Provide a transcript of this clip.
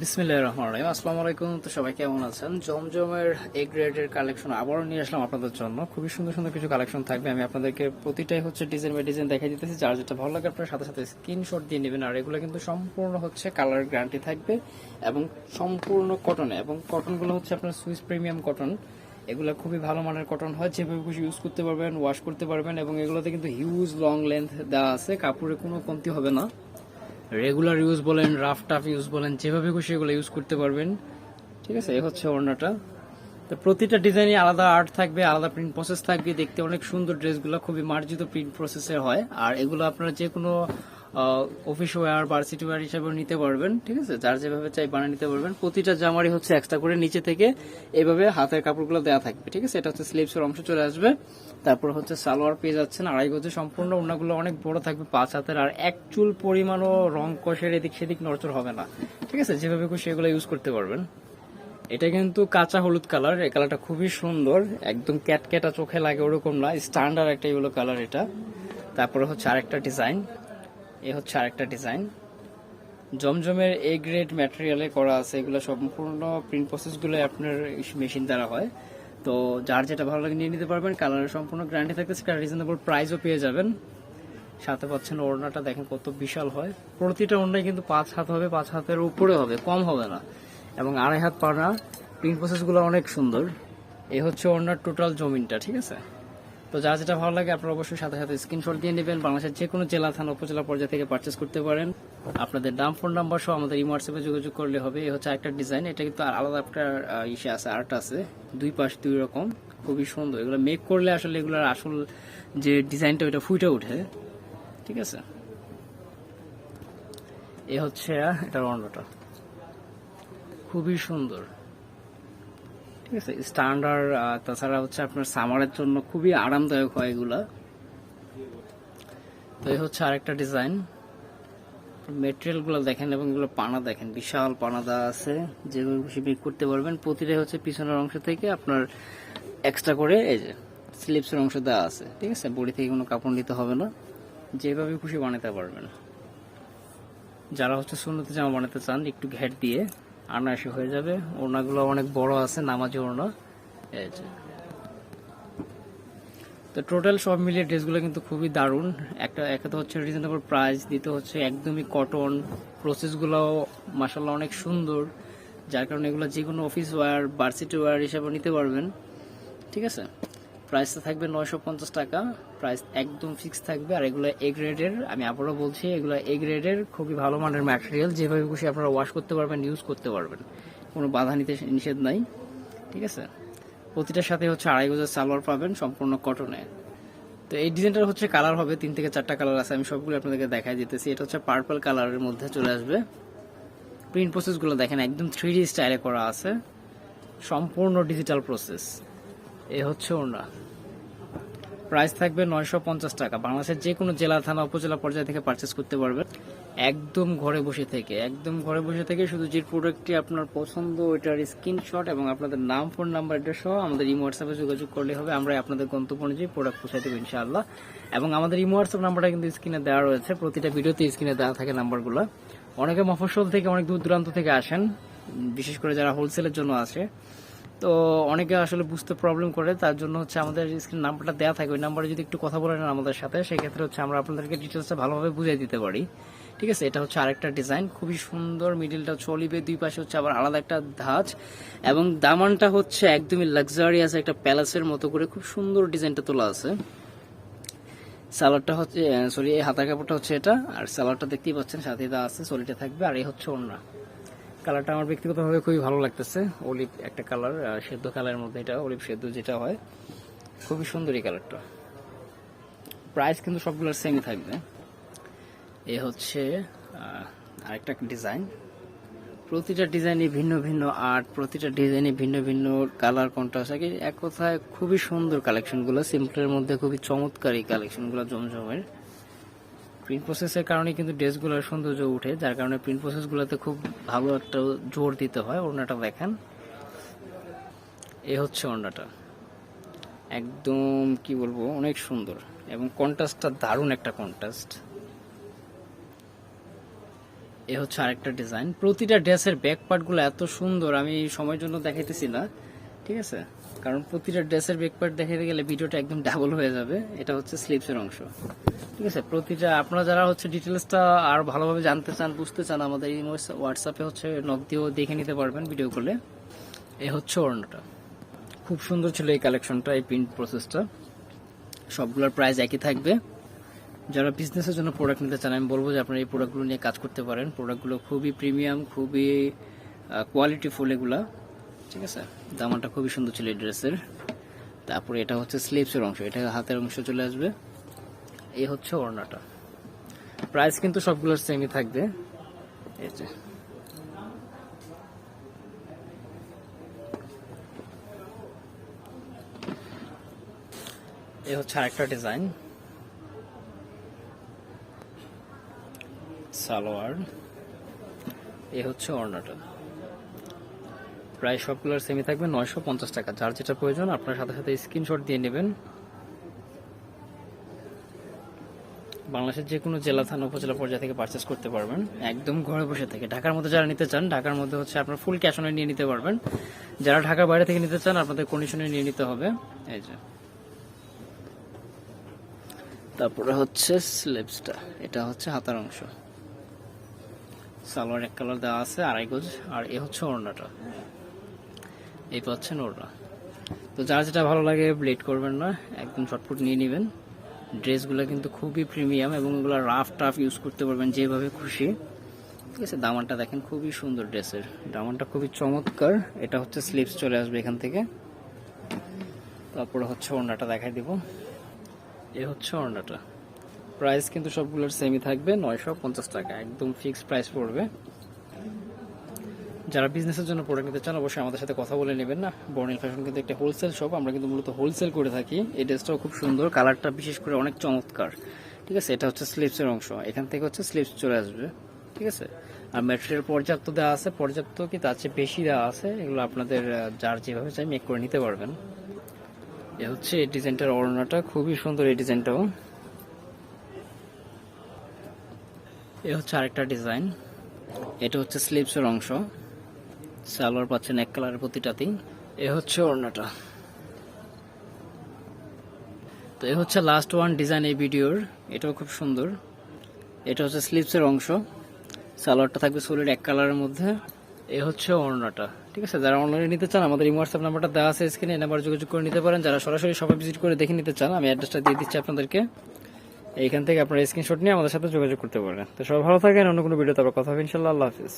বিসমিল্লাহির রহমানির রহিম। আসসালামু আলাইকুম। তো সবাই কেমন আছেন? জমজমের এ গ্রেডের কালেকশন আবারও নিয়ে আসলাম আপনাদের জন্য। খুবই সুন্দর সুন্দর কিছু কালেকশন থাকবে। আমি আপনাদেরকে প্রতিটাই হচ্ছে ডিজাইন বাই ডিজাইন দেখাই দিতেছি। যার যেটা ভালো লাগে আপনার সাথে সাথে স্ক্রিনশট দিয়ে নেবেন। আর এগুলো কিন্তু সম্পূর্ণ হচ্ছে কালার গ্যারান্টি থাকবে এবং সম্পূর্ণ কটনে এবং কটনগুলো হচ্ছে আপনার সুইস প্রিমিয়াম কটন এগুলো খুবই ভালো মানের কটন হয়। যেভাবে খুশি ইউজ করতে পারবেন ওয়াশ করতে পারবেন এবং এগুলোতে কিন্তু হিউজ লং লেন্থ দেওয়া আছে। কাপড়ে কোনো কমতি হবে না। রেগুলার ইউজ বলেন রাফ টাফ ইউজ বলেন, যেভাবে খুশি এগুলো ইউজ করতে পারবেন। ঠিক আছে এ হচ্ছে ওড়নাটা। তো প্রতিটা ডিজাইনে আলাদা আর্ট থাকবে, আলাদা প্রিন্ট প্রসেস থাকবে। দেখতে অনেক সুন্দর ড্রেসগুলো খুবই মার্জিত প্রিন্ট প্রসেসের হয়। আর এগুলো আপনারা যে কোনো অফিস ওয়্যার ভার্সিটি ওয়্যার হিসাবে নিতে পারবেন, ঠিক আছে? যার যেভাবে চাই বানিয়ে নিতে পারবেন। প্রতিটা জামারই হচ্ছে এক্সট্রা করে নিচে থেকে এভাবে হাতের কাপড়গুলো দেওয়া থাকবে, ঠিক আছে? এটা হচ্ছে স্লিভসের অংশ চলে আসবে। তারপর হচ্ছে সালোয়ার পেয়ে যাচ্ছেন, আড়াই গজে সম্পূর্ণ। ওনাগুলো অনেক বড় থাকবে পাঁচ হাতের, আর এক চুল পরিমাণও রং কষের এদিক সেদিক নড়চড় হবে না, ঠিক আছে? যেভাবে খুশি এগুলো ইউজ করতে পারবেন। এটা কিন্তু কাঁচা হলুদ কালার এই কালারটা খুবই সুন্দর, একদম ক্যাটক্যাটা চোখে লাগে ওরকম না স্ট্যান্ডার্ড একটা ইউলো কালার এটা। তারপরে হচ্ছে আরেকটা ডিজাইন এ হচ্ছে আরেকটা ডিজাইন জমজমের এ গ্রেড ম্যাটেরিয়ালে করা আছে, এগুলো সম্পূর্ণ প্রিন্ট প্রসেসগুলো আপনার মেশিন দ্বারা হয়। তো যার যেটা ভালো লাগে নিয়ে নিতে পারবেন কালারের সম্পূর্ণ গ্যারান্টি থাকতেছে, কারণ রিজনেবল প্রাইসও পেয়ে যাবেন। সাথে পাচ্ছেন ওড়নাটা, দেখেন কত বিশাল হয়। প্রতিটা ওড়নায় কিন্তু পাঁচ হাত হবে, পাঁচ হাতের উপরে হবে, কম হবে না। এবং আড়াই হাত পাড়া প্রিন্ট প্রসেসগুলো অনেক সুন্দর। এই হচ্ছে ওড়নার টোটাল জমিনটা, ঠিক আছে? তো যার যেটা ভালো লাগে, আপনারা অবশ্যই সাথে সাথে স্ক্রিনশট দিয়ে নেবেন। বাংলাদেশের যে কোনো জেলা, থানা, উপজেলা পর্যায়ে থেকে পারচেস করতে পারেন। আপনাদের নাম ফোন নাম্বার সহ আমাদের ইমো হোয়াটসঅ্যাপে যোগাযোগ করলে হবে। এই হচ্ছে একটা ডিজাইন এটা কিন্তু আলাদা একটা ইসে আছে আর্ট আছে। দুই পাশ দুই রকম, খুবই সুন্দর। এগুলো মেক করলে আসলে এগুলোর আসল যে ডিজাইনটা ওইটা ফুটে ওঠে। ঠিক আছে? এ হচ্ছে, এটার অন্যটা। খুবই সুন্দর। ঠিক আছে স্ট্যান্ডার্ড তাছাড়া হচ্ছে আপনার সামারের জন্য খুবই আরামদায়ক হয় এগুলা। তো এই হচ্ছে আরেকটা ডিজাইন মেটেরিয়ালগুলো দেখেন এবং এগুলো পানা দেখেন, বিশাল পানা দেওয়া আছে যেভাবে খুশি মেক করতে পারবেন। প্রতিটা হচ্ছে পিছনের অংশ থেকে আপনার এক্সট্রা করে এই যে স্লিপসের অংশ দেওয়া আছে, ঠিক আছে? বডি থেকে কোনো কাপড় নিতে হবে না। যেভাবে খুশি বানাতে পারবেন। যারা হচ্ছে সুন্নতি জামা বানাতে চান, একটু ঘ্যাট দিয়ে আনাসি হয়ে যাবে। ওড়নাগুলো অনেক বড় আছে, নামাজি ওড়না। এই যে। তো টোটাল সব মিলিয়ে ড্রেসগুলো কিন্তু খুবই দারুণ। একটা একে তো হচ্ছে রিজনেবল প্রাইস দিতে হচ্ছে একদমই কটন প্রসেসগুলো মাসাল্লাহ অনেক সুন্দর। যার কারণে এগুলো যে কোনো অফিস ওয়্যার ভার্সিটি ওয়্যার হিসাবে নিতে পারবেন। ঠিক আছে? প্রাইসটা থাকবে নয়শো পঞ্চাশ টাকা। প্রাইস একদম ফিক্স থাকবে। আর এগুলো এ গ্রেডের আমি আবারও বলছি, এগুলো এ গ্রেডের খুবই ভালো মানের ম্যাটেরিয়াল যেভাবে খুশি আপনারা ওয়াশ করতে পারবেন ইউজ করতে পারবেন। কোনো বাধা নিতে নিষেধ নাই, ঠিক আছে? প্রতিটার সাথে হচ্ছে আড়াই গজের সালোয়ার পাবেন, সম্পূর্ণ কটনে তো এই ডিজাইনটার হচ্ছে কালার হবে, তিন থেকে চারটা কালার আছে, আমি সবগুলো আপনাদেরকে দেখাই দিতেছি। এটা হচ্ছে পার্পল কালারের মধ্যে চলে আসবে। প্রিন্ট প্রসেসগুলো দেখেন, একদম থ্রি স্টাইলে করা আছে। সম্পূর্ণ ডিজিটাল প্রসেস এ হচ্ছে ওনা প্রাইস থাকবে নয়শো পঞ্চাশ টাকা। বাংলাদেশের যে কোনো জেলা, থানা, উপজেলা পর্যায় থেকে পারচেস করতে পারবেন একদম ঘরে বসে থেকে, একদম ঘরে বসে থেকে শুধু যে প্রোডাক্টটি আপনার পছন্দ, ওইটার স্ক্রিনশট এবং আপনাদের নাম ফোন নাম্বার এটা সহ আমাদের ইমো হোয়াটসঅ্যাপে যোগাযোগ করলে হবে। আমরা আপনাদের গন্তব্য অনুযায়ী প্রোডাক্ট পৌঁছাই দেবো ইনশাআল্লাহ। এবং আমাদের ইমো হোয়াটসঅ্যাপ নাম্বারটা কিন্তু স্ক্রিনে দেওয়া রয়েছে। প্রতিটা ভিডিওতে স্ক্রিনে দেওয়া থাকে নাম্বারগুলো অনেকে মফস্বল থেকে অনেক দূর, দূরান্ত থেকে আসেন। বিশেষ করে যারা হোলসেলের জন্য আসে। তো অনেকে আসলে বুঝতে প্রবলেম করে, তার জন্য হচ্ছে আমাদের স্ক্রিন নাম্বারটা দেওয়া থাকে। ওই নাম্বারে যদি একটু কথা বলে নেন আমাদের সাথে, সেক্ষেত্রে হচ্ছে আমরা আপনাদেরকে ডিটেলসটা ভালোভাবে বুঝিয়ে দিতে পারি। ঠিক আছে? এটা হচ্ছে আরেকটা ডিজাইন খুবই সুন্দর মিডিলটা চলিবে, দুই পাশে হচ্ছে আবার আলাদা একটা ধাঁচ। এবং দামানটা হচ্ছে একদমই লাক্সারিয়াস একটা প্যালেসের মতো করে খুব সুন্দর ডিজাইনটা তোলা আছে। সালোয়ারটা হচ্ছে সরি এই হাতার কাপড়টা হচ্ছে এটা। আর সালোয়ারটা দেখতেই পাচ্ছেন, সাথে দেওয়া আছে সলিটা থাকবে। আর এই হচ্ছে ওড়না। কালারটা আমার ব্যক্তিগতভাবে খুবই ভালো লাগতেছে। অলিভ একটা কালার সেদ্ধ কালারের মধ্যে এটা, অলিভ সেদ্ধ যেটা হয়, খুবই সুন্দর এই কালারটা। প্রাইস কিন্তু সবগুলোর সেমই থাকবে। এ হচ্ছে আরেকটা ডিজাইন। প্রতিটা ডিজাইনে ভিন্ন ভিন্ন আর্ট প্রতিটা ডিজাইনে ভিন্ন ভিন্ন কালার কন্ট্রাস্ট এক কথায় খুবই সুন্দর কালেকশনগুলো সিম্পলের মধ্যে খুবই চমৎকার এই কালেকশনগুলো জমজমের। প্রিন্ট প্রসেসের কারণে কিন্তু ড্রেসগুলোর সৌন্দর্য উঠে, যার কারণে প্রিন্ট প্রসেসগুলোতে খুব ভালো একটা জোর দিতে হয় ওড়নাটা দেখেন। এ হচ্ছে ওড়নাটা। একদম কি বলব, অনেক সুন্দর এবং কন্ট্রাস্টটা দারুণ একটা কন্ট্রাস্ট। এ হচ্ছে আরেকটা ডিজাইন প্রতিটা ড্রেসের ব্যাক পার্টগুলো এত সুন্দর, আমি সময়ের জন্য দেখাইতেছি না, ঠিক আছে? কারণ প্রতিটা ড্রেসের ব্যাক পার্ট দেখাতে গেলে ভিডিওটা একদম ডাবল হয়ে যাবে। এটা হচ্ছে স্লিপসের অংশ। ঠিক আছে? প্রতিটা, আপনারা যারা হচ্ছে ডিটেলসটা আর ভালোভাবে জানতে চান, বুঝতে চান, আমাদের এই হোয়াটসঅ্যাপে হচ্ছে নক দিয়েও দেখে নিতে পারবেন ভিডিও করলে এ হচ্ছে ওড়নাটা। খুব সুন্দর ছিল এই কালেকশনটা এই প্রিন্ট প্রসেসটা সবগুলোর প্রাইস একই থাকবে। যারা বিজনেসের জন্য প্রোডাক্ট নিতে চান, আমি বলব যে আপনারা এই প্রোডাক্টগুলো নিয়ে কাজ করতে পারেন। প্রোডাক্টগুলো খুবই প্রিমিয়াম খুবই কোয়ালিটি ফুল এগুলা। ঠিক আছে? দামানটা খুবই সুন্দর ছিল এই ড্রেসের। তারপরে এটা হচ্ছে স্লিপসের অংশ, এটা হাতের অংশ চলে আসবে। এই হচ্ছে ওড়নাটা। প্রাইস কিন্তু সবগুলোর সেমই থাকবে। এই যে। এ হচ্ছে আরেকটা ডিজাইন। সালোয়ার। এ হচ্ছে ওড়নাটা। প্রায় সবগুলোর সেমি থাকবে নয়শো পঞ্চাশ টাকা। যার যেটা প্রয়োজন, আপনার সাথে সাথে স্ক্রিনশট দিয়ে নেবেন। বাংলাদেশের যে কোনো জেলা, থানা, উপজেলা পর্যায়ে থেকে পারচেস করতে পারবেন। একদম ঘরে বসে থেকে। ঢাকার মধ্যে যারা নিতে চান, ঢাকার মধ্যে হচ্ছে আপনার ফুল ক্যাশ অনে নিয়ে নিতে পারবেন। যারা ঢাকার বাইরে থেকে নিতে চান, আপনাদের কন্ডিশনে নিয়ে নিতে হবে। এই যে। তারপরে হচ্ছে স্লিপসটা এটা হচ্ছে হাতার অংশ। সালোয়ার এক কালার দেওয়া আছে, আড়াই গজ। আর এ হচ্ছে ওড়নাটা। এই পাচ্ছেন ওড়না তো যার যেটা ভালো লাগে ব্লেড করবেন না, একদম শর্টফুট নিয়ে নেবেন। ড্রেসগুলো কিন্তু খুবই প্রিমিয়াম এবং এগুলো রাফ টাফ ইউজ করতে পারবেন যেভাবে খুশি। ঠিক আছে, দামানটা দেখেন, খুবই সুন্দর ড্রেসের। দামানটা খুবই চমৎকার। এটা হচ্ছে স্লিপস চলে আসবে এখান থেকে। তারপরে হচ্ছে ওড়নাটা দেখাই দিব। এ হচ্ছে ওড়নাটা। প্রাইস কিন্তু সবগুলোর সেমই থাকবে, নয়শো পঞ্চাশ টাকা। একদম ফিক্সড প্রাইস পড়বে। যারা বিজনেসের জন্য প্রোডাক্ট নিতে চান, অবশ্যই আমাদের সাথে কথা বলে নেবেন না। বর্ণিল ফ্যাশন কিন্তু একটা হোলসেল শপ আমরা কিন্তু মূলত হোলসেল করে থাকি। এই ড্রেসটাও খুব সুন্দর কালারটা বিশেষ করে অনেক চমৎকার। ঠিক আছে? এটা হচ্ছে স্লিপসের অংশ। এখান থেকে হচ্ছে স্লিপস চলে আসবে। ঠিক আছে? আর ম্যাটেরিয়াল পর্যাপ্ত দেওয়া আছে। পর্যাপ্ত কি? তার চেয়ে বেশি দেওয়া আছে। এগুলো আপনাদের যার যেভাবে চাই মেক করে নিতে পারবেন। এ হচ্ছে এই ডিজাইনটার ওড়নাটা। খুবই সুন্দর এই ডিজাইনটাও। এ হচ্ছে আরেকটা ডিজাইন। এটা হচ্ছে স্লিপসের অংশ। সালোয়ার পাচ্ছেন এক কালারের প্রতিটাতেই। এ হচ্ছে ওড়নাটা। তো এ হচ্ছে লাস্ট ওয়ান ডিজাইন এই ভিডিওর। এটাও খুব সুন্দর। এটা হচ্ছে স্লিপসের অংশ। সালোয়ারটা থাকবে সোলের এক কালারের মধ্যে। এ হচ্ছে ওড়নাটা। ঠিক আছে? যারা অনলাইনে নিতে চান, আমাদের এই হোয়াটসঅ্যাপ নাম্বারটা দেওয়া আছে স্ক্রিনে এই নাম্বার যোগাযোগ করে নিতে পারেন। যারা সরাসরি সবাই ভিজিট করে দেখে নিতে চান, আমি অ্যাড্রেসটা দিয়ে দিচ্ছি আপনাদেরকে। এইখান থেকে আপনারা স্ক্রিনশট নিয়ে আমাদের সাথে যোগাযোগ করতে পারেন। তো সবাই ভালো থাকেন, অন্য কোনো ভিডিওতে আবার কথা হবে, ইনশাল্লাহ। আল্লাহ হাফিজ।